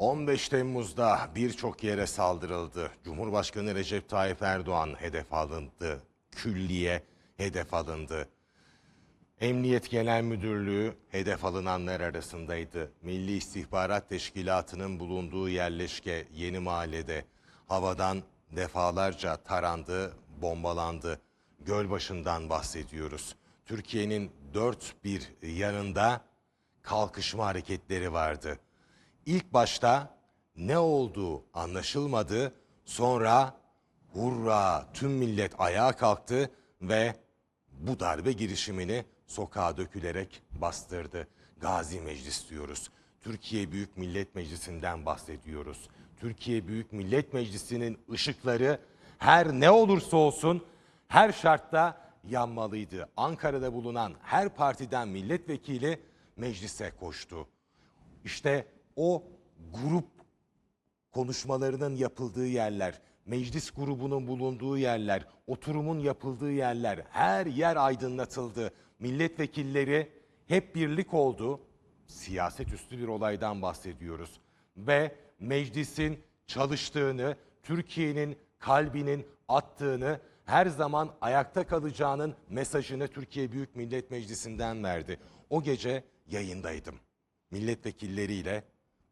15 Temmuz'da birçok yere saldırıldı. Cumhurbaşkanı Recep Tayyip Erdoğan hedef alındı. Külliye hedef alındı. Emniyet Genel Müdürlüğü hedef alınanlar arasındaydı. Milli İstihbarat Teşkilatı'nın bulunduğu yerleşke Yeni Mahalle'de havadan defalarca tarandı, bombalandı. Gölbaşı'ndan bahsediyoruz. Türkiye'nin dört bir yanında kalkışma hareketleri vardı. İlk başta ne olduğu anlaşılmadı. Sonra hurra tüm millet ayağa kalktı ve bu darbe girişimini sokağa dökülerek bastırdı. Gazi Meclis diyoruz. Türkiye Büyük Millet Meclisi'nden bahsediyoruz. Türkiye Büyük Millet Meclisi'nin ışıkları her ne olursa olsun her şartta yanmalıydı. Ankara'da bulunan her partiden milletvekili meclise koştu. İşte o grup konuşmalarının yapıldığı yerler, meclis grubunun bulunduğu yerler, oturumun yapıldığı yerler, her yer aydınlatıldı. Milletvekilleri hep birlik oldu. Siyaset üstü bir olaydan bahsediyoruz. Ve meclisin çalıştığını, Türkiye'nin kalbinin attığını, her zaman ayakta kalacağının mesajını Türkiye Büyük Millet Meclisi'nden verdi. O gece yayındaydım. Milletvekilleriyle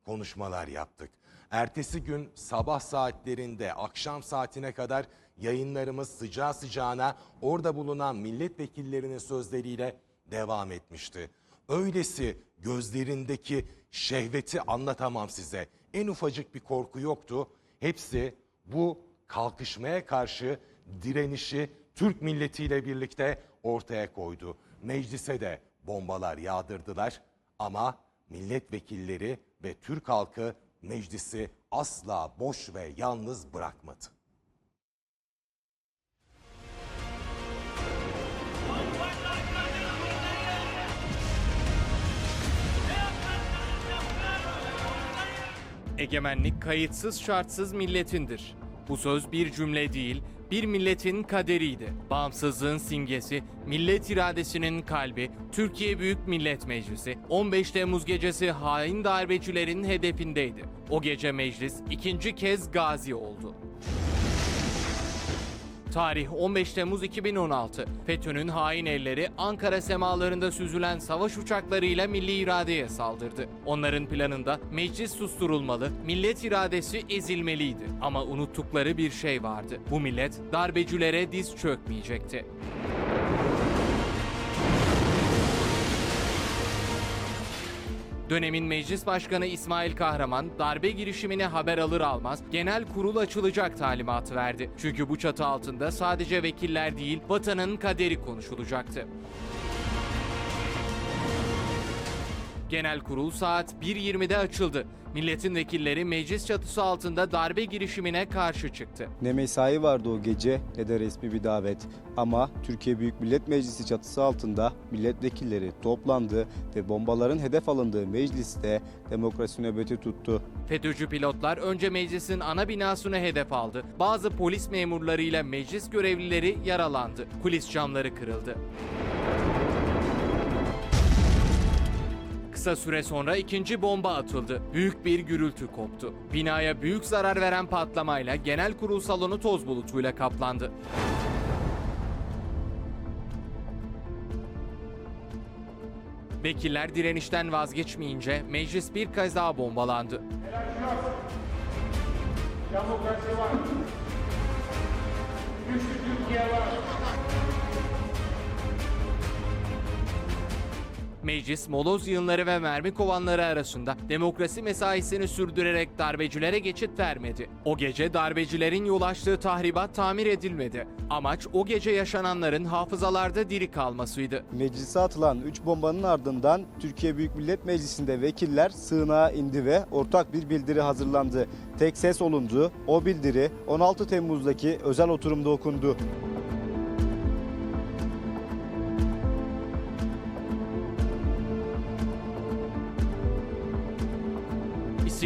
konuşmalar yaptık. Ertesi gün sabah saatlerinde akşam saatine kadar yayınlarımız sıcağı sıcağına orada bulunan milletvekillerinin sözleriyle devam etmişti. Öylesi gözlerindeki şehveti anlatamam size. En ufacık bir korku yoktu. Hepsi bu kalkışmaya karşı direnişi Türk milletiyle birlikte ortaya koydu. Meclise de bombalar yağdırdılar ama milletvekilleri ve Türk halkı meclisi asla boş ve yalnız bırakmadı. Egemenlik kayıtsız şartsız milletindir. Bu söz bir cümle değil, bir milletin kaderiydi. Bağımsızlığın simgesi, millet iradesinin kalbi, Türkiye Büyük Millet Meclisi 15 Temmuz gecesi hain darbecilerin hedefindeydi. O gece meclis ikinci kez gazi oldu. Tarih 15 Temmuz 2016. FETÖ'nün hain elleri Ankara semalarında süzülen savaş uçaklarıyla milli iradeye saldırdı. Onların planında meclis susturulmalı, millet iradesi ezilmeliydi. Ama unuttukları bir şey vardı. Bu millet darbecilere diz çökmeyecekti. Dönemin Meclis Başkanı İsmail Kahraman darbe girişimine haber alır almaz genel kurul açılacak talimatı verdi. Çünkü bu çatı altında sadece vekiller değil vatanın kaderi konuşulacaktı. Genel kurul saat 1.20'de açıldı. Milletin vekilleri meclis çatısı altında darbe girişimine karşı çıktı. Ne mesai vardı o gece ne de resmi bir davet. Ama Türkiye Büyük Millet Meclisi çatısı altında milletvekilleri toplandı ve bombaların hedef alındığı mecliste demokrasi nöbeti tuttu. FETÖ'cü pilotlar önce meclisin ana binasını hedef aldı. Bazı polis memurlarıyla meclis görevlileri yaralandı. Kulis camları kırıldı. Kısa süre sonra ikinci bomba atıldı. Büyük bir gürültü koptu. Binaya büyük zarar veren patlamayla genel kurul salonu toz bulutuyla kaplandı. Vekiller direnişten vazgeçmeyince meclis bir kez daha bombalandı. Demokrasi Meclis, moloz yığınları ve mermi kovanları arasında demokrasi mesaisini sürdürerek darbecilere geçit vermedi. O gece darbecilerin yol açtığı tahribat tamir edilmedi. Amaç o gece yaşananların hafızalarda diri kalmasıydı. Meclise atılan 3 bombanın ardından Türkiye Büyük Millet Meclisi'nde vekiller sığınağa indi ve ortak bir bildiri hazırlandı. Tek ses olundu. O bildiri 16 Temmuz'daki özel oturumda okundu.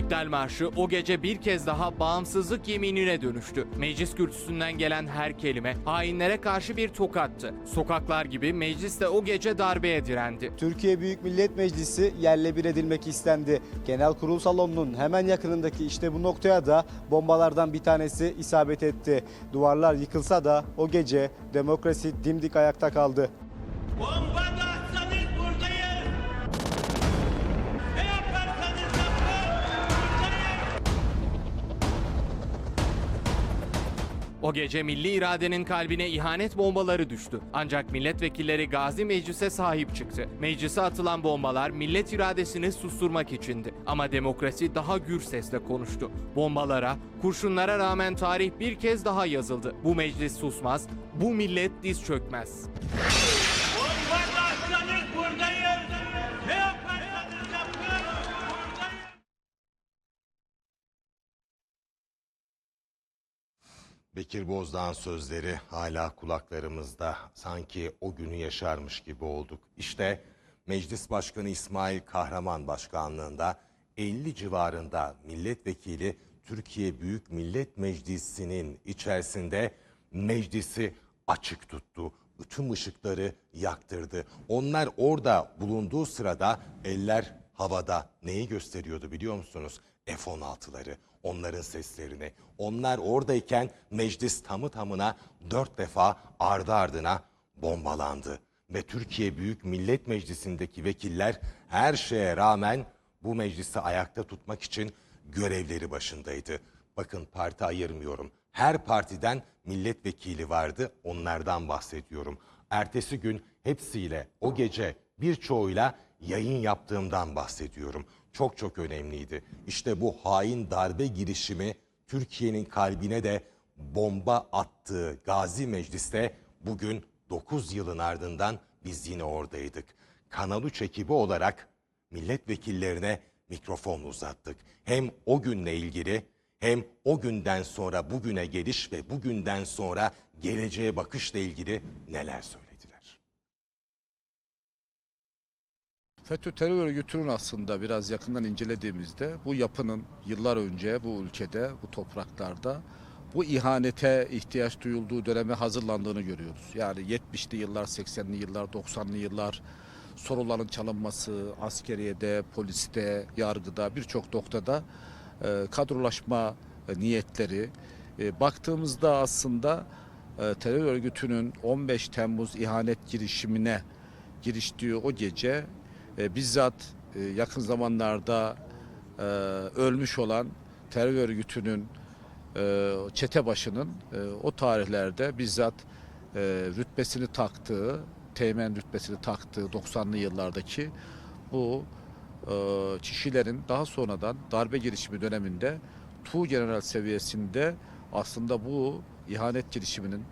İstiklal Marşı o gece bir kez daha bağımsızlık yeminine dönüştü. Meclis kürsüsünden gelen her kelime hainlere karşı bir tokattı. Sokaklar gibi meclis de o gece darbeye direndi. Türkiye Büyük Millet Meclisi yerle bir edilmek istendi. Genel kurul salonunun hemen yakınındaki işte bu noktaya da bombalardan bir tanesi isabet etti. Duvarlar yıkılsa da o gece demokrasi dimdik ayakta kaldı. Bomba O gece milli iradenin kalbine ihanet bombaları düştü. Ancak milletvekilleri Gazi Meclis'e sahip çıktı. Meclise atılan bombalar millet iradesini susturmak içindi. Ama demokrasi daha gür sesle konuştu. Bombalara, kurşunlara rağmen tarih bir kez daha yazıldı. Bu meclis susmaz, bu millet diz çökmez. Bekir Bozdağ'ın sözleri hala kulaklarımızda. Sanki o günü yaşarmış gibi olduk. İşte Meclis Başkanı İsmail Kahraman Başkanlığında 50 civarında milletvekili Türkiye Büyük Millet Meclisi'nin içerisinde meclisi açık tuttu. Tüm ışıkları yaktırdı. Onlar orada bulunduğu sırada eller havada neyi gösteriyordu biliyor musunuz? F-16'ları, onların seslerini. Onlar oradayken meclis tamı tamına dört defa ardı ardına bombalandı. Ve Türkiye Büyük Millet Meclisi'ndeki vekiller her şeye rağmen bu meclisi ayakta tutmak için görevleri başındaydı. Bakın parti ayırmıyorum. Her partiden milletvekili vardı. Onlardan bahsediyorum. Ertesi gün hepsiyle o gece birçoğuyla yayın yaptığımdan bahsediyorum. Çok çok önemliydi. İşte bu hain darbe girişimi Türkiye'nin kalbine de bomba attığı Gazi Meclis'te bugün 9 yılın ardından biz yine oradaydık. Kanal 3 ekibi olarak milletvekillerine mikrofon uzattık. Hem o günle ilgili hem o günden sonra bugüne geliş ve bugünden sonra geleceğe bakışla ilgili neler söylediler. FETÖ terör örgütünün aslında biraz yakından incelediğimizde bu yapının yıllar önce bu ülkede, bu topraklarda bu ihanete ihtiyaç duyulduğu döneme hazırlandığını görüyoruz. Yani 70'li yıllar, 80'li yıllar, 90'lı yıllar soruların çalınması, askeriyede, poliste, yargıda birçok noktada e, kadrolaşma e, niyetleri e, baktığımızda aslında terör örgütünün 15 Temmuz ihanet girişimine giriştiği o gece e, bizzat e, yakın zamanlarda e, ölmüş olan terör örgütünün e, çete başının e, o tarihlerde bizzat e, rütbesini taktığı, teğmen rütbesini taktığı 90'lı yıllardaki bu e, kişilerin daha sonradan darbe girişimi döneminde Tu General seviyesinde aslında bu ihanet girişiminin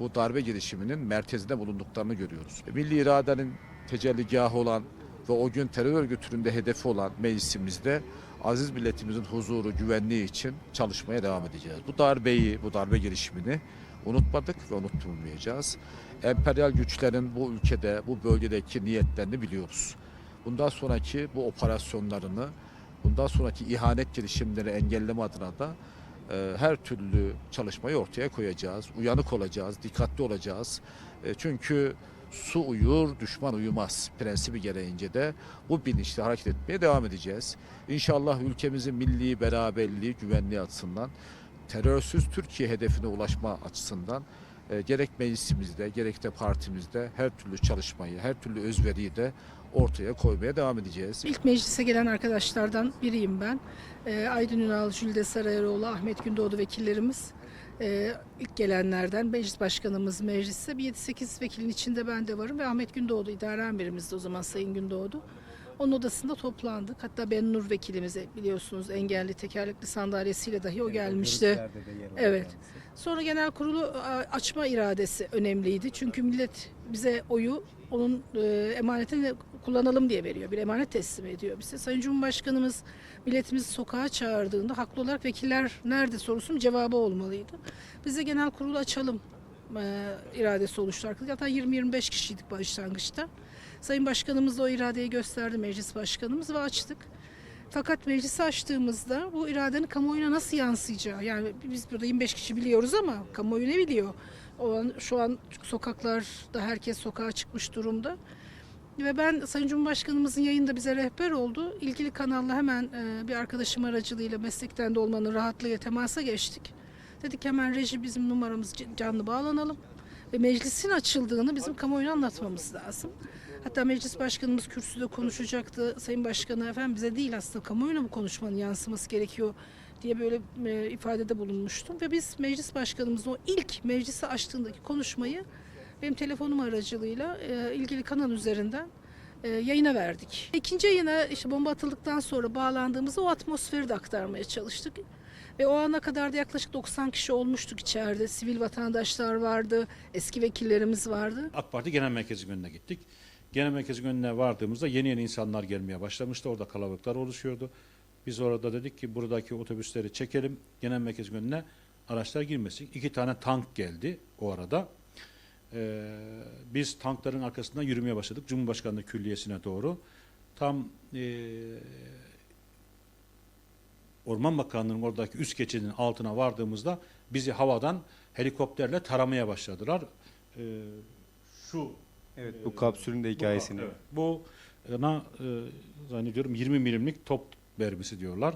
bu darbe girişiminin merkezinde bulunduklarını görüyoruz. Milli iradenin tecelligahı olan ve o gün terör örgütünün de hedefi olan meclisimizde aziz milletimizin huzuru, güvenliği için çalışmaya devam edeceğiz. Bu darbeyi, bu darbe girişimini unutmadık ve unutmayacağız. Emperyal güçlerin bu ülkede, bu bölgedeki niyetlerini biliyoruz. Bundan sonraki bu operasyonlarını, bundan sonraki ihanet girişimleri engelleme adına da e, her türlü çalışmayı ortaya koyacağız. Uyanık olacağız, dikkatli olacağız. E, çünkü su uyur, düşman uyumaz prensibi gereğince de bu bilinçle hareket etmeye devam edeceğiz. İnşallah ülkemizin milli beraberliği, güvenliği açısından terörsüz Türkiye hedefine ulaşma açısından e, gerek meclisimizde gerek de partimizde her türlü çalışmayı, her türlü özveriyi de ortaya koymaya devam edeceğiz. İlk meclise gelen arkadaşlardan biriyim ben. Ee, Aydın Ünal, Jülde Sarayoğlu, Ahmet Gündoğdu vekillerimiz ee, ilk gelenlerden. Meclis başkanımız mecliste. Bir 7-8 vekilin içinde ben de varım ve Ahmet Gündoğdu idare amirimizdi o zaman Sayın Gündoğdu. Onun odasında toplandık. Hatta Ben Nur vekilimize biliyorsunuz engelli tekerlekli sandalyesiyle dahi o gelmişti. Evet. Sonra genel kurulu açma iradesi önemliydi. Çünkü millet bize oyu onun e, emanetini kullanalım diye veriyor. Bir emanet teslim ediyor bize. Sayın Cumhurbaşkanımız milletimizi sokağa çağırdığında haklı olarak vekiller nerede sorusunun cevabı olmalıydı. Biz de genel kurulu açalım e, iradesi oluştu arkadaşlar. Hatta 20-25 kişiydik başlangıçta. Sayın Başkanımız da o iradeyi gösterdi meclis başkanımız ve açtık. Fakat meclisi açtığımızda bu iradenin kamuoyuna nasıl yansıyacağı yani biz burada 25 kişi biliyoruz ama kamuoyu ne biliyor? O an, şu an sokaklarda herkes sokağa çıkmış durumda. Ve ben Sayın Cumhurbaşkanımızın yayında bize rehber oldu. İlgili kanalla hemen e, bir arkadaşım aracılığıyla meslekten de olmanın rahatlığıyla temasa geçtik. Dedik hemen reji bizim numaramız canlı bağlanalım. Ve meclisin açıldığını bizim kamuoyuna anlatmamız lazım. Hatta meclis başkanımız kürsüde konuşacaktı. Sayın Başkanı efendim bize değil aslında kamuoyuna bu konuşmanın yansıması gerekiyor diye böyle e, ifadede bulunmuştum. Ve biz meclis başkanımızın o ilk meclisi açtığındaki konuşmayı benim telefonum aracılığıyla e, ilgili kanal üzerinden e, yayına verdik. İkinci yayına işte bomba atıldıktan sonra bağlandığımızda o atmosferi de aktarmaya çalıştık. Ve o ana kadar da yaklaşık 90 kişi olmuştuk içeride. Sivil vatandaşlar vardı, eski vekillerimiz vardı. AK Parti Genel Merkezi önüne gittik. Genel Merkezi önüne vardığımızda yeni yeni insanlar gelmeye başlamıştı. Orada kalabalıklar oluşuyordu. Biz orada dedik ki buradaki otobüsleri çekelim. Genel Merkezi önüne araçlar girmesin. İki tane tank geldi o arada. Ee, biz tankların arkasından yürümeye başladık. Cumhurbaşkanlığı Külliyesi'ne doğru. Tam ee, Orman Bakanlığı'nın oradaki üst geçidin altına vardığımızda bizi havadan helikopterle taramaya başladılar. Ee, şu Evet bu kapsülün de hikayesini. bu, evet, bu na e, zannediyorum 20 milimlik top mermisi diyorlar.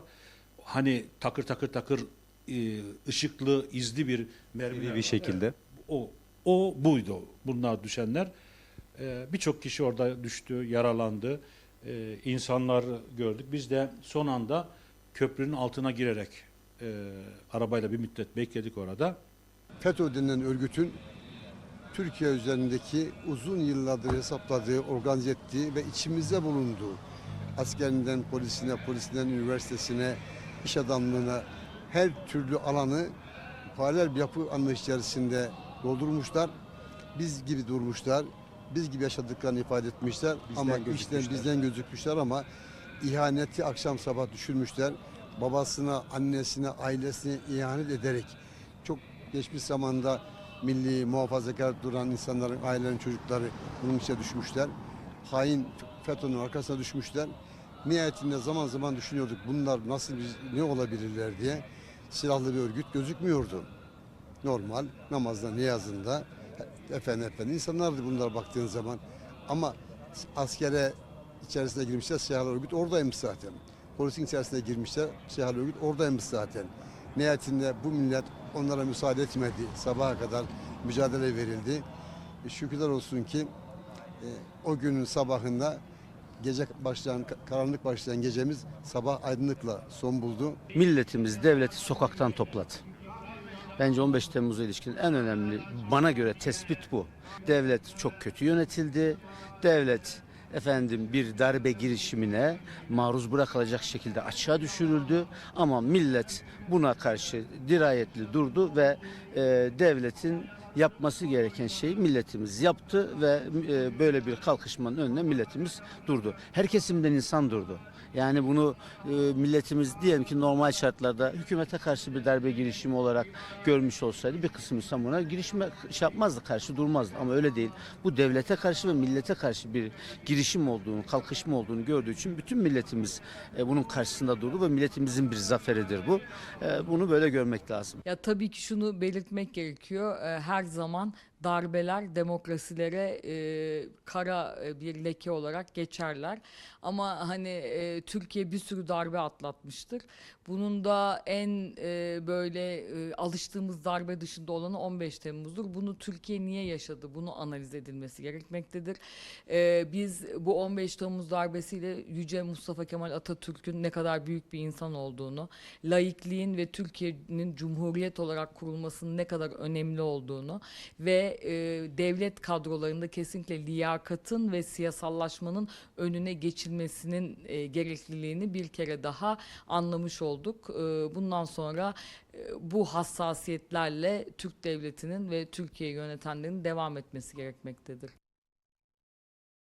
Hani takır takır takır e, ışıklı izli bir mermi Seri bir şekilde. o o buydu. Bunlar düşenler. Ee, Birçok kişi orada düştü, yaralandı. Ee, insanlar gördük. Biz de son anda köprünün altına girerek e, arabayla bir müddet bekledik orada. FETÖ denilen örgütün Türkiye üzerindeki uzun yıllardır hesapladığı, organize ettiği ve içimizde bulunduğu askerinden polisine, polisinden üniversitesine, iş adamlığına her türlü alanı paralel bir yapı anlayış içerisinde doldurmuşlar. Biz gibi durmuşlar. Biz gibi yaşadıklarını ifade etmişler. Bizden ama işten bizden gözükmüşler ama ihaneti akşam sabah düşürmüşler. Babasına, annesine, ailesine ihanet ederek çok geçmiş zamanda milli muhafazakar duran insanların, ailelerin çocukları bunun içine düşmüşler. Hain FETÖ'nün arkasına düşmüşler. Nihayetinde zaman zaman düşünüyorduk bunlar nasıl bir, ne olabilirler diye. Silahlı bir örgüt gözükmüyordu. Normal namazda, niyazında efendi efendi insanlardı bunlar baktığın zaman. Ama askere içerisine girmişler silahlı örgüt oradaymış zaten. Polisin içerisine girmişler silahlı örgüt oradaymış zaten. Nihayetinde bu millet onlara müsaade etmedi. Sabaha kadar mücadele verildi. E, şükürler olsun ki o günün sabahında gece başlayan, karanlık başlayan gecemiz sabah aydınlıkla son buldu. milletimiz devleti sokaktan topladı. Bence 15 Temmuz'a ilişkin en önemli bana göre tespit bu. Devlet çok kötü yönetildi. Devlet efendim bir darbe girişimine maruz bırakılacak şekilde açığa düşürüldü ama millet buna karşı dirayetli durdu ve e, devletin yapması gereken şeyi milletimiz yaptı ve e, böyle bir kalkışmanın önüne milletimiz durdu. Her kesimden insan durdu. Yani bunu e, milletimiz diyelim ki normal şartlarda hükümete karşı bir darbe girişimi olarak görmüş olsaydı bir kısım insan buna girişime şey yapmazdı, karşı durmazdı. Ama öyle değil. Bu devlete karşı ve millete karşı bir girişim olduğunu, kalkışma olduğunu gördüğü için bütün milletimiz e, bunun karşısında durdu ve milletimizin bir zaferidir bu. E, bunu böyle görmek lazım. Ya tabii ki şunu belirtmek gerekiyor. Her zaman darbeler demokrasilere e, kara e, bir leke olarak geçerler. Ama hani e, Türkiye bir sürü darbe atlatmıştır. Bunun da en e, böyle e, alıştığımız darbe dışında olanı 15 Temmuz'dur. Bunu Türkiye niye yaşadı? Bunu analiz edilmesi gerekmektedir. E, biz bu 15 Temmuz darbesiyle Yüce Mustafa Kemal Atatürk'ün ne kadar büyük bir insan olduğunu, laikliğin ve Türkiye'nin cumhuriyet olarak kurulmasının ne kadar önemli olduğunu e, devlet kadrolarında kesinlikle liyakatın ve siyasallaşmanın önüne geçilmesinin e, gerekliliğini bir kere daha anlamış olduk. E, bundan sonra e, bu hassasiyetlerle Türk devletinin ve Türkiye yönetenlerin devam etmesi gerekmektedir.